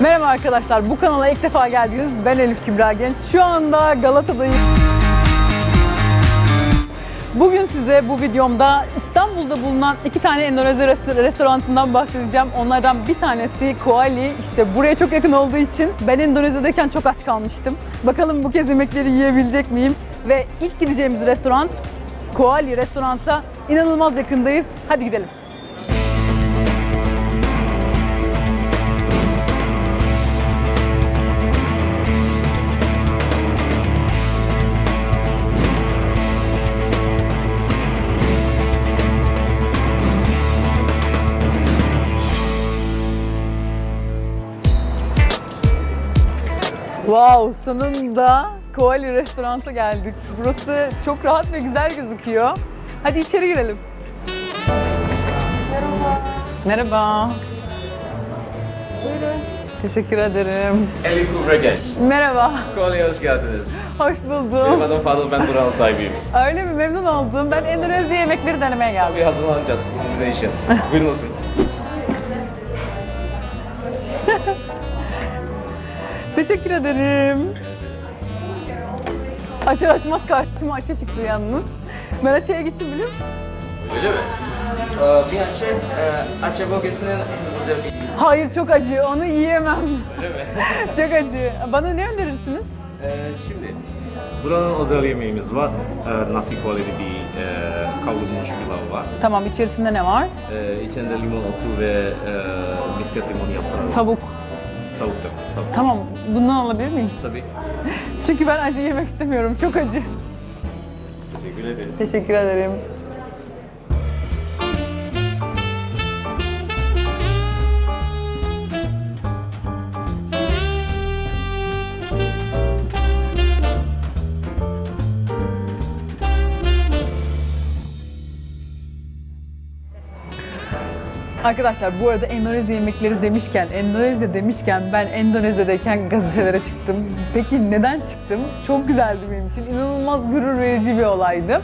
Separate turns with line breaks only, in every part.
Merhaba arkadaşlar, bu kanala ilk defa geldiniz. Ben Elif Kübra Genç. Şu anda Galata'dayım. Bugün size bu videomda İstanbul'da bulunan iki tane Endonezya rest- restoranından bahsedeceğim. Onlardan bir tanesi Koali. İşte buraya çok yakın olduğu için ben Endonezya'dayken çok aç kalmıştım. Bakalım bu kez yemekleri yiyebilecek miyim? Ve ilk gideceğimiz restoran Koali restoranta inanılmaz yakındayız. Hadi gidelim. Wow, sonunda Koali restoranta geldik. Burası çok rahat ve güzel gözüküyor. Hadi içeri girelim. Merhaba. Merhaba. Buyurun. Teşekkür ederim.
Elif Kubra Genç.
Merhaba.
Kolye hoş geldiniz.
Hoş
Benim
buldum.
adım Fadıl, ben buranın sahibiyim.
Öyle mi? Memnun oldum. Ben Endonezya yemekleri denemeye geldim.
Bir hazırlanacağız, size işin. Buyurun oturun.
Teşekkür ederim. Açar açmaz karşıma açı çıktı yalnız. Ben açıya gittim biliyor musun?
Öyle mi?
Ee, bir Aceh, e, Aceh bölgesinin en güzel bir
Hayır çok acı. Onu yiyemem.
Öyle mi?
çok acı. Bana ne önerirsiniz?
Ee, şimdi, buranın özel yemeğimiz var. Ee, nasi kolye bir e, kavrulmuş pilav var.
Tamam içerisinde ne var?
Ee, içinde limon otu ve e, misket limon yaptılar.
Tavuk.
Tavuk da.
Tamam bundan alabilir miyim?
Tabii.
Çünkü ben acı yemek istemiyorum. Çok acı.
Teşekkür ederiz.
Teşekkür ederim. Arkadaşlar bu arada Endonezya yemekleri demişken, Endonezya demişken ben Endonezya'dayken gazetelere çıktım. Peki neden çıktım? Çok güzeldi benim için. İnanılmaz gurur verici bir olaydı.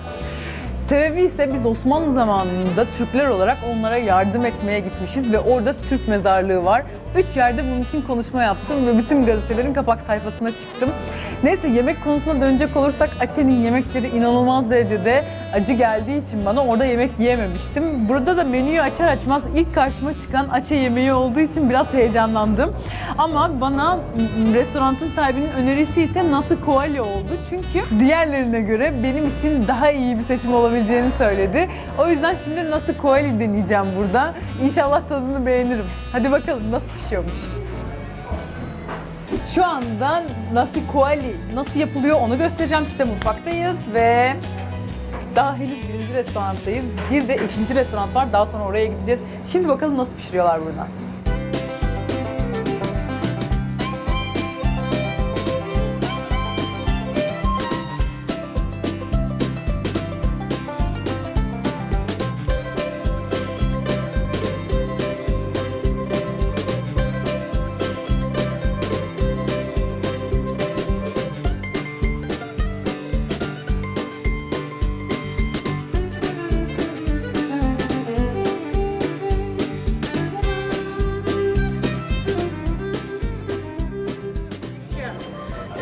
Sebebi ise biz Osmanlı zamanında Türkler olarak onlara yardım etmeye gitmişiz ve orada Türk mezarlığı var. Üç yerde bunun için konuşma yaptım ve bütün gazetelerin kapak sayfasına çıktım. Neyse yemek konusuna dönecek olursak Aceh'nin yemekleri inanılmaz derecede acı geldiği için bana orada yemek yiyememiştim. Burada da menüyü açar açmaz ilk karşıma çıkan Aceh yemeği olduğu için biraz heyecanlandım. Ama bana restoranın sahibinin önerisi ise nasi koali oldu. Çünkü diğerlerine göre benim için daha iyi bir seçim olabileceğini söyledi. O yüzden şimdi nasi koali deneyeceğim burada. İnşallah tadını beğenirim. Hadi bakalım nasıl pişiyormuş. Şu anda nasi koali nasıl yapılıyor onu göstereceğim size mutfaktayız ve daha henüz birinci restoranttayız. Bir de ikinci restoran var. Daha sonra oraya gideceğiz. Şimdi bakalım nasıl pişiriyorlar burada.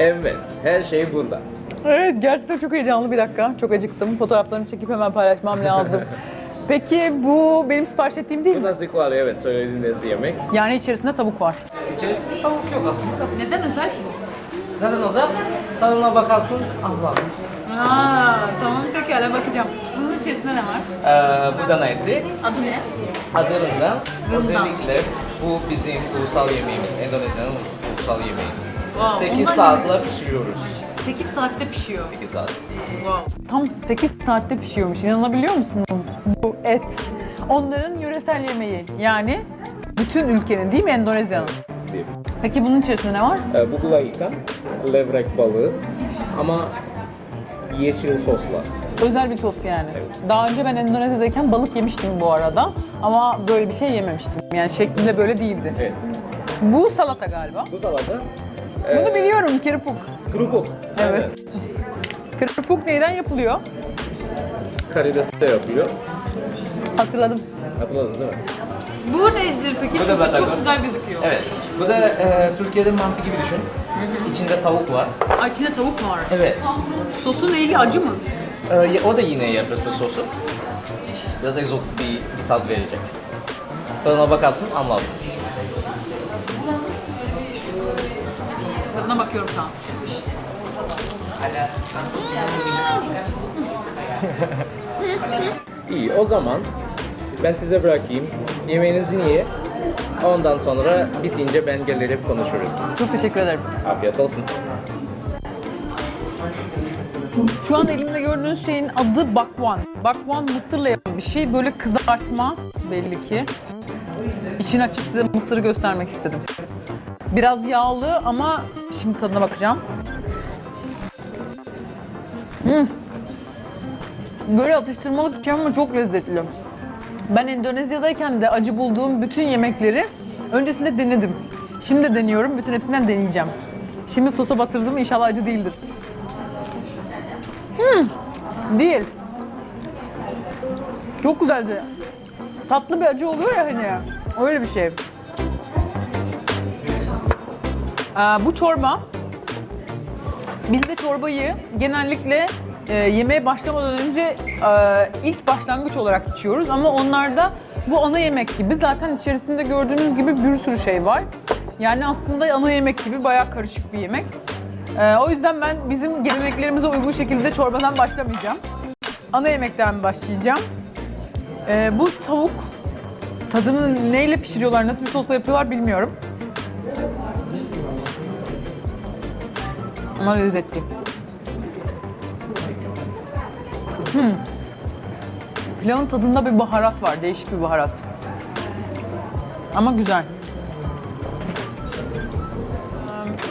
Evet, her şey burada.
Evet gerçekten çok heyecanlı bir dakika. Çok acıktım. Fotoğraflarını çekip hemen paylaşmam lazım. Peki bu benim sipariş ettiğim değil
Bu
mi?
nasi kolye, evet söylediğiniz yemek.
Yani içerisinde tavuk var.
içerisinde tavuk yok aslında.
Neden özel ki
Neden özel? Tadına bakarsın, anlarsın.
Aa, tamam pekala bakacağım. Bunun içerisinde ne var?
Ee, bu dana eti.
Adı ne?
Adırından
Rından.
özellikle bu bizim ulusal yemeğimiz, Endonezya'nın ulusal yemeğimiz.
Wow,
8
ondan
saatle pişiriyoruz.
8 saatte pişiyor.
8 saat.
Tam 8 saatte pişiyormuş. İnanabiliyor musunuz bu et? Onların yöresel yemeği. Yani bütün ülkenin değil mi Endonezya'nın?
Değil.
Peki bunun içerisinde ne var?
Ee, bu gulaika, levrek balığı ama yeşil sosla.
Özel bir tost yani. Daha önce ben Endonezya'dayken balık yemiştim bu arada. Ama böyle bir şey yememiştim. Yani şeklinde böyle değildi.
Evet.
Bu salata galiba.
Bu salata
Bunu
e,
biliyorum kirpuk.
Krupuk.
Evet. Kirpuk neyden yapılıyor?
Karides de yapıyor.
Hatırladım.
Hatırladınız değil mi?
Bu nedir peki?
Bu da
Çünkü çok güzel gözüküyor.
Evet. Bu da e, Türkiye'de mantı gibi düşün. İçinde tavuk var.
Ay içinde tavuk mu var?
Evet.
Sosu neyli acı mı?
E, o da yine yapısı sosu. Biraz egzotik bir, bir tat verecek. Tadına bakarsın anlarsınız.
Tadına bakıyorum şu an.
İyi o zaman ben size bırakayım. Yemeğinizi ye. Ondan sonra bitince ben gelip konuşuruz.
Çok teşekkür ederim.
Afiyet olsun.
Şu an elimde gördüğünüz şeyin adı bakwan. Bakwan mısırla yapılan bir şey. Böyle kızartma belli ki. İçini açıp size mısırı göstermek istedim. Biraz yağlı ama şimdi tadına bakacağım. Hmm. Böyle atıştırmalık bir şey ama çok lezzetli. Ben Endonezya'dayken de acı bulduğum bütün yemekleri öncesinde denedim. Şimdi de deniyorum. Bütün hepsinden deneyeceğim. Şimdi sosa batırdım. İnşallah acı değildir. Değil. Çok güzeldi. Tatlı bir acı oluyor ya hani. Öyle bir şey. Bu çorba. Biz de çorbayı genellikle e, yemeğe başlamadan önce e, ilk başlangıç olarak içiyoruz. Ama onlarda bu ana yemek gibi. Zaten içerisinde gördüğünüz gibi bir sürü şey var. Yani aslında ana yemek gibi bayağı karışık bir yemek. Ee, o yüzden ben bizim geleneklerimize uygun şekilde çorbadan başlamayacağım. Ana yemekten başlayacağım. Ee, bu tavuk tadını neyle pişiriyorlar, nasıl bir sosla yapıyorlar bilmiyorum. Ama lezzetli. Hmm. Pilavın tadında bir baharat var, değişik bir baharat. Ama güzel.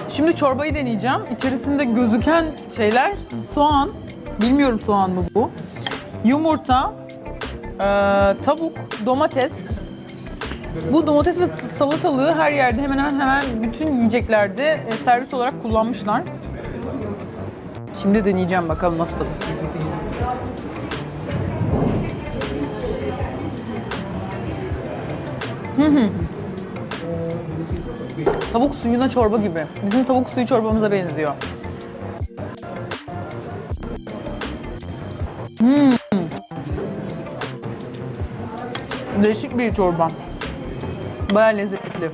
Şimdi çorbayı deneyeceğim. İçerisinde gözüken şeyler soğan. Bilmiyorum soğan mı bu. Yumurta, eee, tavuk, domates. Bu domates ve salatalığı her yerde hemen hemen bütün yiyeceklerde e, servis olarak kullanmışlar. Şimdi deneyeceğim bakalım nasıl tadı. Tavuk suyuna çorba gibi. Bizim tavuk suyu çorbamıza benziyor. Hmm. Değişik bir çorba. Baya lezzetli.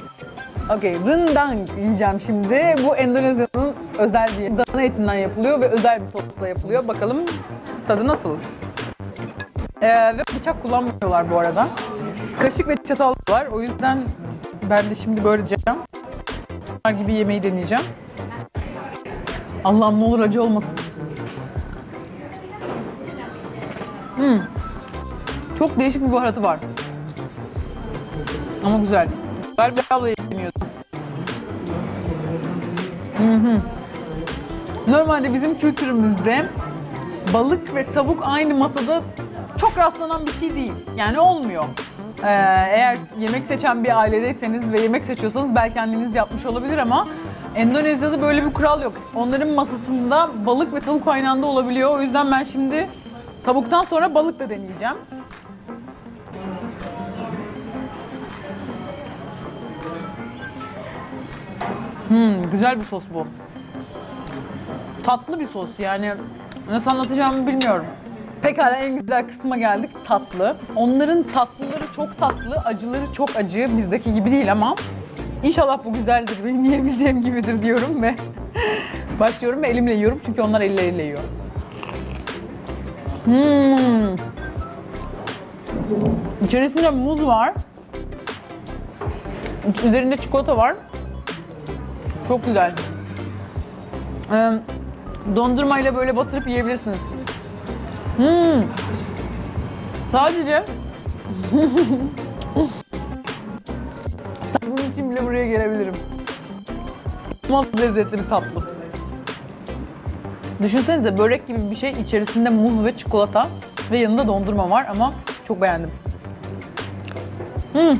Okey, rendang yiyeceğim şimdi. Bu Endonezya'nın özel bir dana etinden yapılıyor ve özel bir sosla yapılıyor. Bakalım tadı nasıl? Ee, ve bıçak kullanmıyorlar bu arada. Kaşık ve çatal var. O yüzden ben de şimdi böyle yiyeceğim. Bunlar gibi yemeği deneyeceğim. Allah'ım ne olur acı olmasın. Hmm. Çok değişik bir baharatı var. Ama güzel. Bir abla yemiyordum. Hı hı. Normalde bizim kültürümüzde balık ve tavuk aynı masada çok rastlanan bir şey değil. Yani olmuyor. Ee, eğer yemek seçen bir ailedeyseniz ve yemek seçiyorsanız belki anneniz yapmış olabilir ama Endonezya'da böyle bir kural yok. Onların masasında balık ve tavuk aynı anda olabiliyor. O yüzden ben şimdi tavuktan sonra balık da deneyeceğim. Hmm, güzel bir sos bu. Tatlı bir sos yani nasıl anlatacağımı bilmiyorum. Pekala en güzel kısma geldik tatlı. Onların tatlıları çok tatlı, acıları çok acı. Bizdeki gibi değil ama inşallah bu güzeldir, benim yiyebileceğim gibidir diyorum ve başlıyorum ve elimle yiyorum çünkü onlar elleriyle yiyor. Hmm. İçerisinde muz var. Üzerinde çikolata var. Çok güzel. Ee, dondurmayla böyle batırıp yiyebilirsiniz. Hmm. Sadece bunun için bile buraya gelebilirim. Ama lezzetli bir tatlı. Düşünsenize börek gibi bir şey içerisinde muz ve çikolata ve yanında dondurma var ama çok beğendim. Hmm.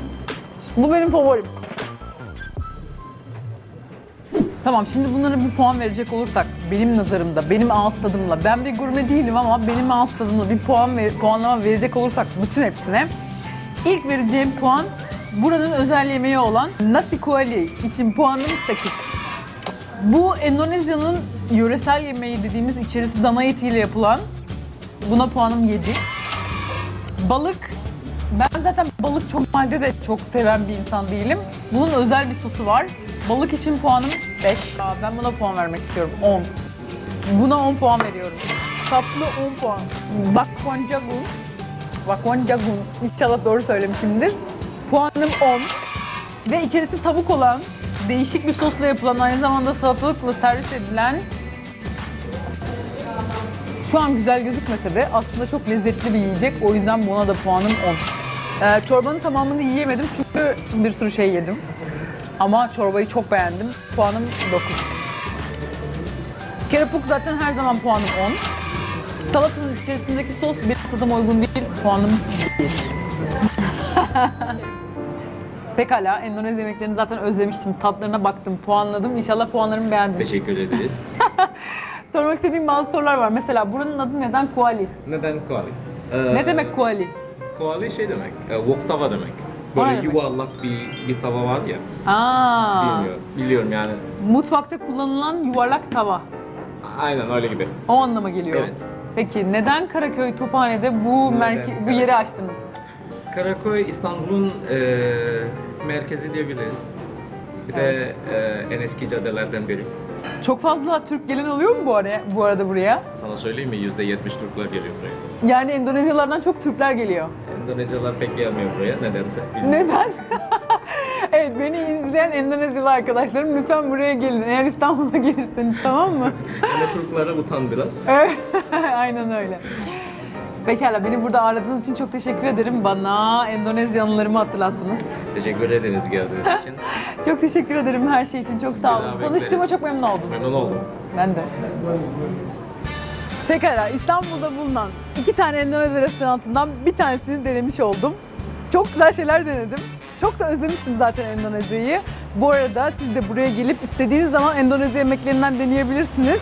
Bu benim favorim. Tamam şimdi bunlara bir puan verecek olursak benim nazarımda, benim ağız tadımla, ben bir gurme değilim ama benim ağız tadımla bir puan ve puanlama verecek olursak bütün hepsine ilk vereceğim puan buranın özel yemeği olan nasi kuali için puanım 8. Bu Endonezya'nın yöresel yemeği dediğimiz içerisi dana etiyle yapılan. Buna puanım 7. Balık. Ben zaten balık çok normalde de çok seven bir insan değilim. Bunun özel bir sosu var. Balık için puanım 5. Aa, Ben buna puan vermek istiyorum. 10. Buna 10 puan veriyorum. Tatlı 10 puan. Bakwan jagung. Bakwan jagung. İnşallah doğru söylemişimdir. Puanım 10. Ve içerisi tavuk olan, değişik bir sosla yapılan, aynı zamanda salatalıkla servis edilen şu an güzel gözükmese de aslında çok lezzetli bir yiyecek. O yüzden buna da puanım 10. Ee, çorbanın tamamını yiyemedim çünkü bir sürü şey yedim. Ama çorbayı çok beğendim. Puanım 9. Kerepuk zaten her zaman puanım 10. Salatanın içerisindeki sos benim tadıma uygun değil. Puanım 1. Pekala, Endonezya yemeklerini zaten özlemiştim. Tatlarına baktım, puanladım. İnşallah puanlarımı beğendiniz.
Teşekkür ederiz.
Sormak istediğim bazı sorular var. Mesela buranın adı neden Kuali?
Neden koali?
Ne demek Kuali?
Koali şey demek, e, wok tava demek. Böyle
demek?
yuvarlak bir, bir tava var ya,
Aa,
bilmiyorum. Biliyorum yani.
mutfakta kullanılan yuvarlak tava.
Aynen öyle gibi.
O anlama geliyor.
Evet.
Peki neden Karaköy Tophane'de bu merke- bu yeri açtınız?
Karaköy İstanbul'un e, merkezi diyebiliriz. Bir de e, en eski caddelerden biri.
Çok fazla Türk gelen oluyor mu bu arada, bu arada buraya?
Sana söyleyeyim mi? Yüzde yetmiş Türkler geliyor buraya.
Yani Endonezyalardan çok Türkler geliyor.
Endonezyalılar pek gelmiyor buraya nedense. bilmiyorum.
Neden? evet beni izleyen Endonezyalı arkadaşlarım lütfen buraya gelin. Eğer İstanbul'a gelirseniz tamam mı?
Ama Türklere utan biraz.
Aynen öyle. Pekala beni burada ağırladığınız için çok teşekkür ederim. Bana Endonezyalılarımı hatırlattınız.
Teşekkür ederiz geldiğiniz için.
Çok teşekkür ederim her şey için. Çok sağ olun. Tanıştığıma çok memnun oldum.
Memnun oldum.
Ben de. Pekala İstanbul'da bulunan iki tane Endonezya restoranından bir tanesini denemiş oldum. Çok güzel şeyler denedim. Çok da özlemiştim zaten Endonezya'yı. Bu arada siz de buraya gelip istediğiniz zaman Endonezya yemeklerinden deneyebilirsiniz.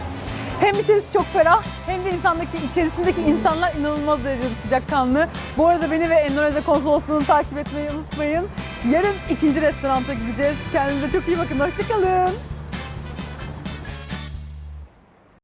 Hem içerisi çok ferah hem de insandaki içerisindeki insanlar inanılmaz derecede sıcakkanlı. Bu arada beni ve Endonezya konsolosluğunu takip etmeyi unutmayın. Yarın ikinci restoranta gideceğiz. Kendinize çok iyi bakın. Hoşçakalın.